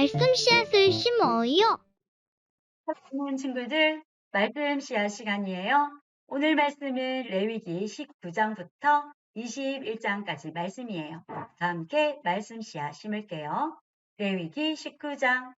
말씀 씨앗을 심어요. 사랑하는 친구들, 말씀 씨앗 시간이에요. 오늘 말씀은 레위기 19장부터 21장까지 말씀이에요. 다 함께 말씀 씨앗 심을게요. 레위기 19장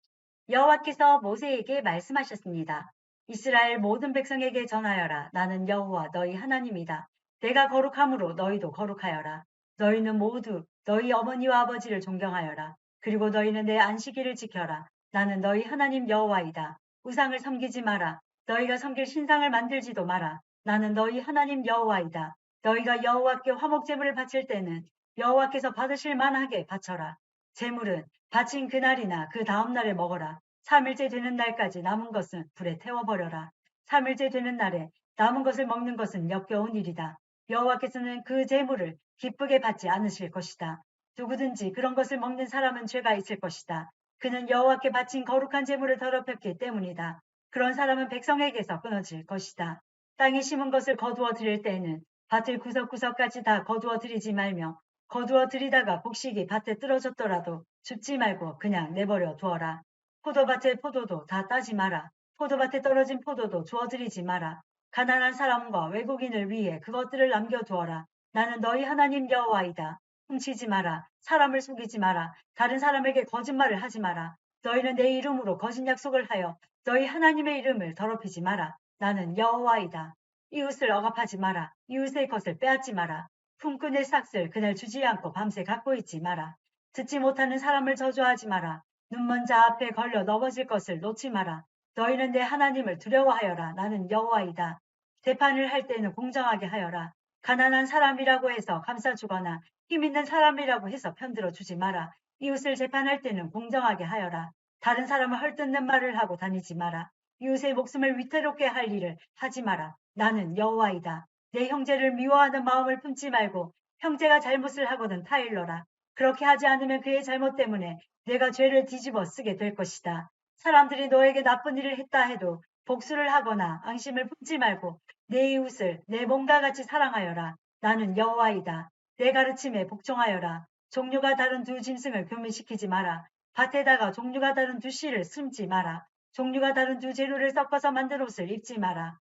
여호와께서 모세에게 말씀하셨습니다. 이스라엘 모든 백성에게 전하여라. 나는 여호와 너희 하나님이다. 내가 거룩함으로 너희도 거룩하여라. 너희는 모두 너희 어머니와 아버지를 존경하여라. 그리고 너희는 내 안식일을 지켜라. 나는 너희 하나님 여호와이다. 우상을 섬기지 마라. 너희가 섬길 신상을 만들지도 마라. 나는 너희 하나님 여호와이다. 너희가 여호와께 화목 제물을 바칠 때는 여호와께서 받으실 만하게 바쳐라. 제물은 바친 그날이나 그 다음 날에 먹어라. 3일째 되는 날까지 남은 것은 불에 태워버려라. 3일째 되는 날에 남은 것을 먹는 것은 역겨운 일이다. 여호와께서는 그 제물을 기쁘게 받지 않으실 것이다. 누구든지 그런 것을 먹는 사람은 죄가 있을 것이다. 그는 여호와께 바친 거룩한 제물을 더럽혔기 때문이다. 그런 사람은 백성에게서 끊어질 것이다. 땅에 심은 것을 거두어 드릴 때에는 밭을 구석구석까지 다 거두어 드리지 말며 거두어 드리다가 곡식이 밭에 떨어졌더라도 줍지 말고 그냥 내버려 두어라. 포도밭의 포도도 다 따지 마라. 포도밭에 떨어진 포도도 주어 드리지 마라. 가난한 사람과 외국인을 위해 그것들을 남겨 두어라. 나는 너희 하나님 여호와이다. 훔치지 마라. 사람을 속이지 마라. 다른 사람에게 거짓말을 하지 마라. 너희는 내 이름으로 거짓 약속을 하여 너희 하나님의 이름을 더럽히지 마라. 나는 여호와이다. 이웃을 억압하지 마라. 이웃의 것을 빼앗지 마라. 품꾼의 삭슬 그날 주지 않고 밤새 갖고 있지 마라. 듣지 못하는 사람을 저주하지 마라. 눈먼 자 앞에 걸려 넘어질 것을 놓지 마라. 너희는 내 하나님을 두려워하여라. 나는 여호와이다. 재판을 할 때는 공정하게 하여라. 가난한 사람이라고 해서 감싸주거나 힘 있는 사람이라고 해서 편들어 주지 마라. 이웃을 재판할 때는 공정하게 하여라. 다른 사람을 헐뜯는 말을 하고 다니지 마라. 이웃의 목숨을 위태롭게 할 일을 하지 마라. 나는 여호와이다. 내 형제를 미워하는 마음을 품지 말고 형제가 잘못을 하거든 타일러라. 그렇게 하지 않으면 그의 잘못 때문에 내가 죄를 뒤집어 쓰게 될 것이다. 사람들이 너에게 나쁜 일을 했다 해도 복수를 하거나 앙심을 품지 말고 내 이웃을 내 몸과 같이 사랑하여라. 나는 여호와이다. 내 가르침에 복종하여라. 종류가 다른 두 짐승을 교민시키지 마라. 밭에다가 종류가 다른 두 씨를 심지 마라. 종류가 다른 두 재료를 섞어서 만든 옷을 입지 마라.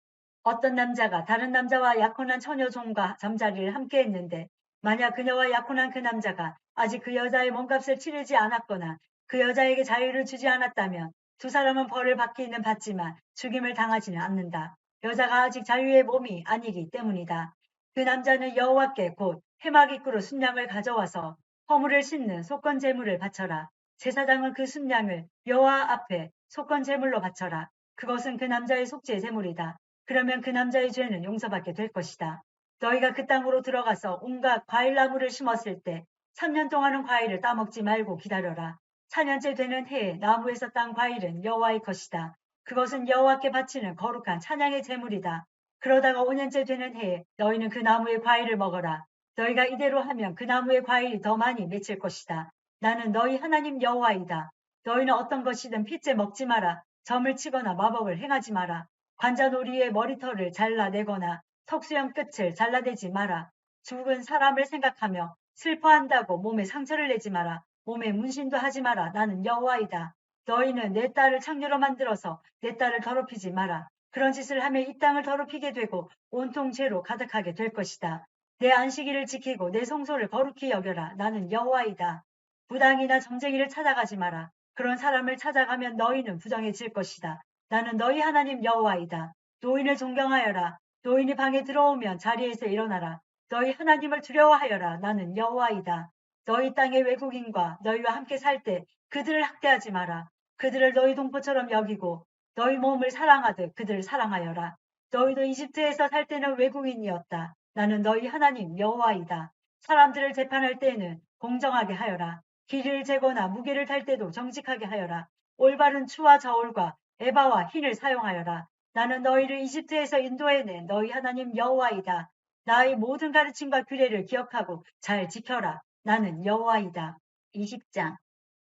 어떤 남자가 다른 남자와 약혼한 처녀 종과 잠자리를 함께 했는데 만약 그녀와 약혼한 그 남자가 아직 그 여자의 몸값을 치르지 않았거나 그 여자에게 자유를 주지 않았다면 두 사람은 벌을 받기는 받지만 죽임을 당하지는 않는다. 여자가 아직 자유의 몸이 아니기 때문이다. 그 남자는 여호와께 곧 해마기꾸로 순양을 가져와서 허물을 씻는 속건 제물을 바쳐라. 제사장은 그 순양을 여호와 앞에 속건 제물로 바쳐라. 그것은 그 남자의 속죄 제물이다. 그러면 그 남자의 죄는 용서받게 될 것이다. 너희가 그 땅으로 들어가서 온갖 과일 나무를 심었을 때 3년 동안은 과일을 따먹지 말고 기다려라. 4년째 되는 해에 나무에서 딴 과일은 여호와의 것이다. 그것은 여호와께 바치는 거룩한 찬양의 제물이다. 그러다가 5년째 되는 해에 너희는 그 나무의 과일을 먹어라. 너희가 이대로 하면 그 나무의 과일이 더 많이 맺힐 것이다. 나는 너희 하나님 여호와이다. 너희는 어떤 것이든 핏째 먹지 마라. 점을 치거나 마법을 행하지 마라. 관자놀이의 머리털을 잘라내거나 석수염 끝을 잘라내지 마라. 죽은 사람을 생각하며 슬퍼한다고 몸에 상처를 내지 마라. 몸에 문신도 하지 마라. 나는 여호와이다. 너희는 내 딸을 창녀로 만들어서 내 딸을 더럽히지 마라. 그런 짓을 하면 이 땅을 더럽히게 되고 온통 죄로 가득하게 될 것이다. 내 안식일을 지키고 내 성소를 거룩히 여겨라. 나는 여호와이다. 부당이나 점쟁이를 찾아가지 마라. 그런 사람을 찾아가면 너희는 부정해질 것이다. 나는 너희 하나님 여호와이다. 노인을 존경하여라. 노인이 방에 들어오면 자리에서 일어나라. 너희 하나님을 두려워하여라. 나는 여호와이다. 너희 땅의 외국인과 너희와 함께 살 때 그들을 학대하지 마라. 그들을 너희 동포처럼 여기고 너희 몸을 사랑하듯 그들을 사랑하여라. 너희도 이집트에서 살 때는 외국인이었다. 나는 너희 하나님 여호와이다. 사람들을 재판할 때에는 공정하게 하여라. 길을 재거나 무게를 탈 때도 정직하게 하여라. 올바른 추와 저울과 에바와 흰을 사용하여라. 나는 너희를 이집트에서 인도해낸 너희 하나님 여호와이다. 나의 모든 가르침과 규례를 기억하고 잘 지켜라. 나는 여호와이다. 20장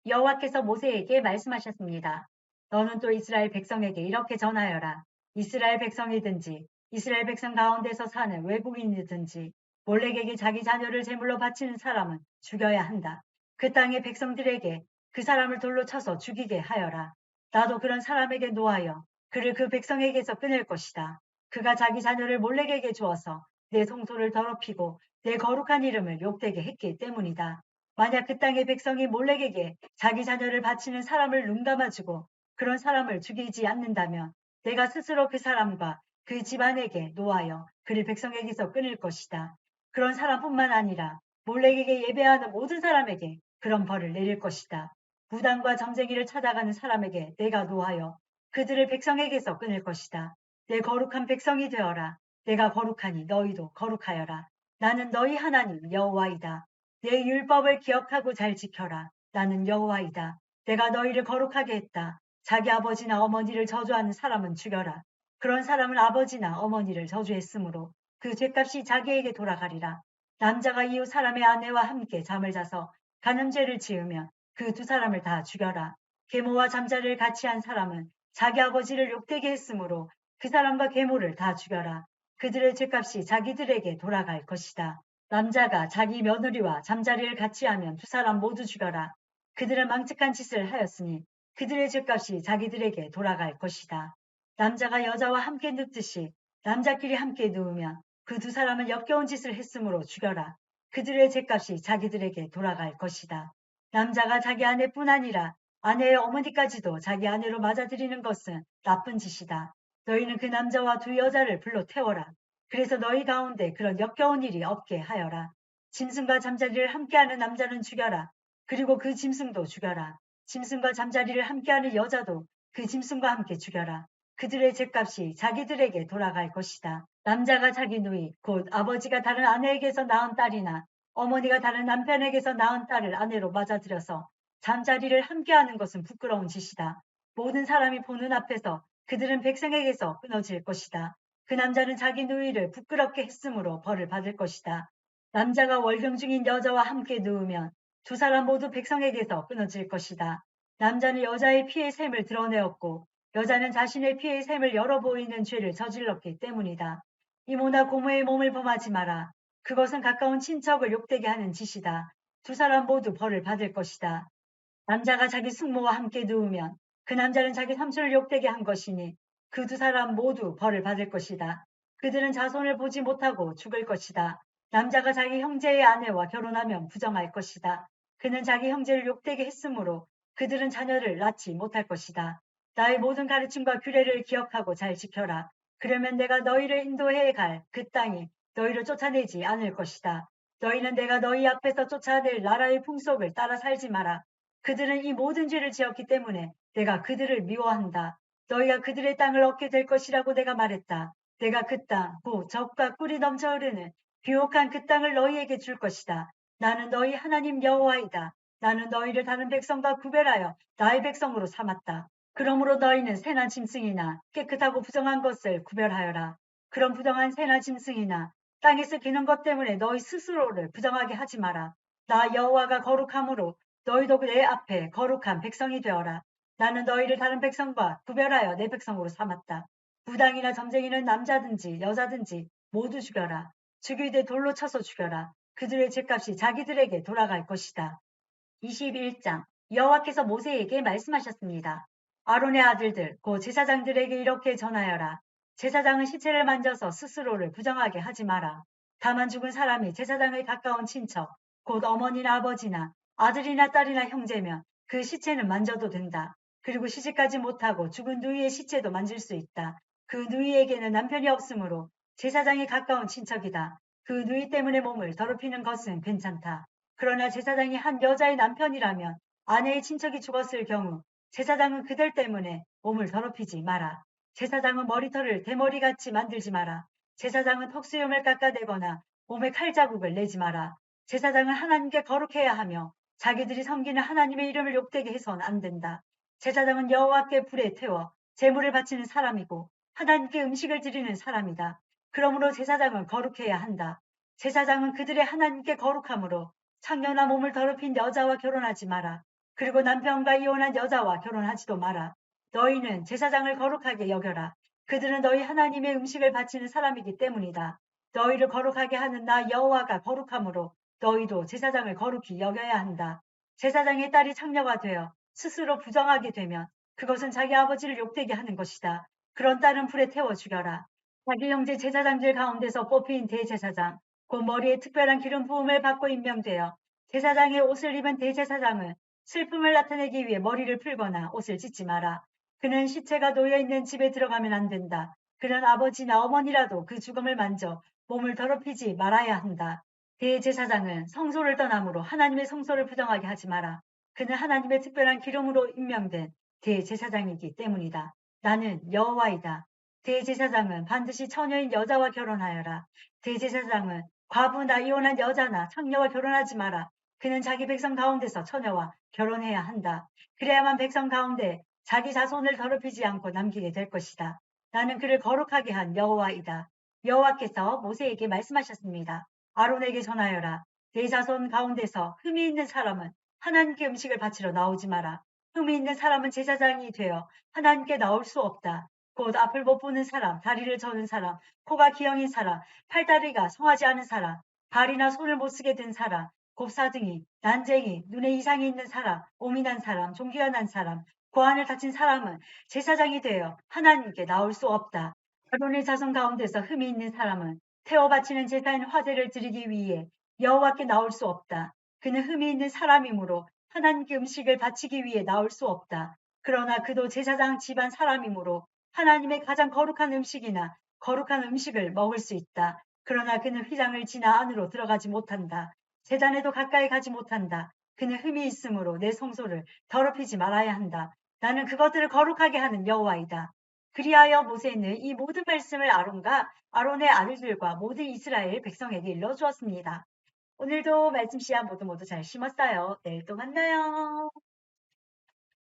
여호와께서 모세에게 말씀하셨습니다. 너는 또 이스라엘 백성에게 이렇게 전하여라. 이스라엘 백성이든지 이스라엘 백성 가운데서 사는 외국인이든지 몰래에게 자기 자녀를 제물로 바치는 사람은 죽여야 한다. 그 땅의 백성들에게 그 사람을 돌로 쳐서 죽이게 하여라. 나도 그런 사람에게 노하여 그를 그 백성에게서 끊을 것이다. 그가 자기 자녀를 몰렉에게 주어서 내 성소를 더럽히고 내 거룩한 이름을 욕되게 했기 때문이다. 만약 그 땅의 백성이 몰렉에게 자기 자녀를 바치는 사람을 눈감아주고 그런 사람을 죽이지 않는다면 내가 스스로 그 사람과 그 집안에게 노하여 그를 백성에게서 끊을 것이다. 그런 사람뿐만 아니라 몰렉에게 예배하는 모든 사람에게 그런 벌을 내릴 것이다. 무당과 점쟁이를 찾아가는 사람에게 내가 노하여 그들을 백성에게서 끊을 것이다. 내 거룩한 백성이 되어라. 내가 거룩하니 너희도 거룩하여라. 나는 너희 하나님 여호와이다. 내 율법을 기억하고 잘 지켜라. 나는 여호와이다. 내가 너희를 거룩하게 했다. 자기 아버지나 어머니를 저주하는 사람은 죽여라. 그런 사람은 아버지나 어머니를 저주했으므로 그 죄값이 자기에게 돌아가리라. 남자가 이웃 사람의 아내와 함께 잠을 자서 간음죄를 지으면 그 두 사람을 다 죽여라. 계모와 잠자리를 같이 한 사람은 자기 아버지를 욕되게 했으므로 그 사람과 계모를 다 죽여라. 그들의 죄값이 자기들에게 돌아갈 것이다. 남자가 자기 며느리와 잠자리를 같이 하면 두 사람 모두 죽여라. 그들은 망측한 짓을 하였으니 그들의 죄값이 자기들에게 돌아갈 것이다. 남자가 여자와 함께 눕듯이 남자끼리 함께 누우면 그 두 사람은 역겨운 짓을 했으므로 죽여라. 그들의 죄값이 자기들에게 돌아갈 것이다. 남자가 자기 아내뿐 아니라 아내의 어머니까지도 자기 아내로 맞아들이는 것은 나쁜 짓이다. 너희는 그 남자와 두 여자를 불러 태워라. 그래서 너희 가운데 그런 역겨운 일이 없게 하여라. 짐승과 잠자리를 함께하는 남자는 죽여라. 그리고 그 짐승도 죽여라. 짐승과 잠자리를 함께하는 여자도 그 짐승과 함께 죽여라. 그들의 죄값이 자기들에게 돌아갈 것이다. 남자가 자기 누이, 곧 아버지가 다른 아내에게서 낳은 딸이나 어머니가 다른 남편에게서 낳은 딸을 아내로 맞아들여서 잠자리를 함께하는 것은 부끄러운 짓이다. 모든 사람이 보는 앞에서 그들은 백성에게서 끊어질 것이다. 그 남자는 자기 누이를 부끄럽게 했으므로 벌을 받을 것이다. 남자가 월경 중인 여자와 함께 누우면 두 사람 모두 백성에게서 끊어질 것이다. 남자는 여자의 피의 샘을 드러내었고 여자는 자신의 피의 샘을 열어 보이는 죄를 저질렀기 때문이다. 이모나 고모의 몸을 범하지 마라. 그것은 가까운 친척을 욕되게 하는 짓이다. 두 사람 모두 벌을 받을 것이다. 남자가 자기 숙모와 함께 누우면 그 남자는 자기 삼촌을 욕되게 한 것이니 그 두 사람 모두 벌을 받을 것이다. 그들은 자손을 보지 못하고 죽을 것이다. 남자가 자기 형제의 아내와 결혼하면 부정할 것이다. 그는 자기 형제를 욕되게 했으므로 그들은 자녀를 낳지 못할 것이다. 나의 모든 가르침과 규례를 기억하고 잘 지켜라. 그러면 내가 너희를 인도해 갈 그 땅이 너희를 쫓아내지 않을 것이다. 너희는 내가 너희 앞에서 쫓아낼 나라의 풍속을 따라 살지 마라. 그들은 이 모든 죄를 지었기 때문에 내가 그들을 미워한다. 너희가 그들의 땅을 얻게 될 것이라고 내가 말했다. 내가 그 땅, 곧 적과 꿀이 넘쳐 흐르는 비옥한 그 땅을 너희에게 줄 것이다. 나는 너희 하나님 여호와이다. 나는 너희를 다른 백성과 구별하여 나의 백성으로 삼았다. 그러므로 너희는 새나 짐승이나 깨끗하고 부정한 것을 구별하여라. 그런 부정한 새나 짐승이나 땅에서 기는 것 때문에 너희 스스로를 부정하게 하지 마라. 나 여호와가 거룩함으로 너희도 내 앞에 거룩한 백성이 되어라. 나는 너희를 다른 백성과 구별하여 내 백성으로 삼았다. 부당이나 점쟁이는 남자든지 여자든지 모두 죽여라. 죽이되 돌로 쳐서 죽여라. 그들의 죄값이 자기들에게 돌아갈 것이다. 21장 여호와께서 모세에게 말씀하셨습니다. 아론의 아들들 곧 제사장들에게 이렇게 전하여라. 제사장은 시체를 만져서 스스로를 부정하게 하지 마라. 다만 죽은 사람이 제사장의 가까운 친척, 곧 어머니나 아버지나 아들이나 딸이나 형제면 그 시체는 만져도 된다. 그리고 시집가지 못하고 죽은 누이의 시체도 만질 수 있다. 그 누이에게는 남편이 없으므로 제사장이 가까운 친척이다. 그 누이 때문에 몸을 더럽히는 것은 괜찮다. 그러나 제사장이 한 여자의 남편이라면 아내의 친척이 죽었을 경우 제사장은 그들 때문에 몸을 더럽히지 마라. 제사장은 머리털을 대머리같이 만들지 마라. 제사장은 턱수염을 깎아내거나 몸에 칼자국을 내지 마라. 제사장은 하나님께 거룩해야 하며 자기들이 섬기는 하나님의 이름을 욕되게 해서는 안 된다. 제사장은 여호와께 불에 태워 제물을 바치는 사람이고 하나님께 음식을 드리는 사람이다. 그러므로 제사장은 거룩해야 한다. 제사장은 그들의 하나님께 거룩함으로 창녀나 몸을 더럽힌 여자와 결혼하지 마라. 그리고 남편과 이혼한 여자와 결혼하지도 마라. 너희는 제사장을 거룩하게 여겨라. 그들은 너희 하나님의 음식을 바치는 사람이기 때문이다. 너희를 거룩하게 하는 나 여호와가 거룩함으로 너희도 제사장을 거룩히 여겨야 한다. 제사장의 딸이 창녀가 되어 스스로 부정하게 되면 그것은 자기 아버지를 욕되게 하는 것이다. 그런 딸은 불에 태워 죽여라. 자기 형제 제사장들 가운데서 뽑힌 대제사장, 곧 머리에 특별한 기름 부음을 받고 임명되어 제사장의 옷을 입은 대제사장은 슬픔을 나타내기 위해 머리를 풀거나 옷을 찢지 마라. 그는 시체가 놓여 있는 집에 들어가면 안 된다. 그는 아버지나 어머니라도 그 죽음을 만져 몸을 더럽히지 말아야 한다. 대제사장은 성소를 떠나므로 하나님의 성소를 부정하게 하지 마라. 그는 하나님의 특별한 기름으로 임명된 대제사장이기 때문이다. 나는 여호와이다. 대제사장은 반드시 처녀인 여자와 결혼하여라. 대제사장은 과부나 이혼한 여자나 창녀와 결혼하지 마라. 그는 자기 백성 가운데서 처녀와 결혼해야 한다. 그래야만 백성 가운데 자기 자손을 더럽히지 않고 남기게 될 것이다. 나는 그를 거룩하게 한 여호와이다. 여호와께서 모세에게 말씀하셨습니다. 아론에게 전하여라. 내 자손 가운데서 흠이 있는 사람은 하나님께 음식을 바치러 나오지 마라. 흠이 있는 사람은 제사장이 되어 하나님께 나올 수 없다. 곧 앞을 못 보는 사람, 다리를 저는 사람, 코가 기형인 사람, 팔다리가 성하지 않은 사람, 발이나 손을 못 쓰게 된 사람, 곱사등이, 난쟁이, 눈에 이상이 있는 사람, 오민한 사람, 난 사람, 고안을 다친 사람은 제사장이 되어 하나님께 나올 수 없다. 아론의 자손 가운데서 흠이 있는 사람은 태워 바치는 제사인 화제를 드리기 위해 여호와께 나올 수 없다. 그는 흠이 있는 사람이므로 하나님께 음식을 바치기 위해 나올 수 없다. 그러나 그도 제사장 집안 사람이므로 하나님의 가장 거룩한 음식이나 거룩한 음식을 먹을 수 있다. 그러나 그는 휘장을 지나 안으로 들어가지 못한다. 재단에도 가까이 가지 못한다. 그는 흠이 있으므로 내 성소를 더럽히지 말아야 한다. 나는 그것들을 거룩하게 하는 여호와이다. 그리하여 모세는 이 모든 말씀을 아론과 아론의 아들들과 모든 이스라엘 백성에게 일러 주었습니다. 오늘도 말씀 씨앗 모두 모두 잘 심었어요. 내일 또 만나요.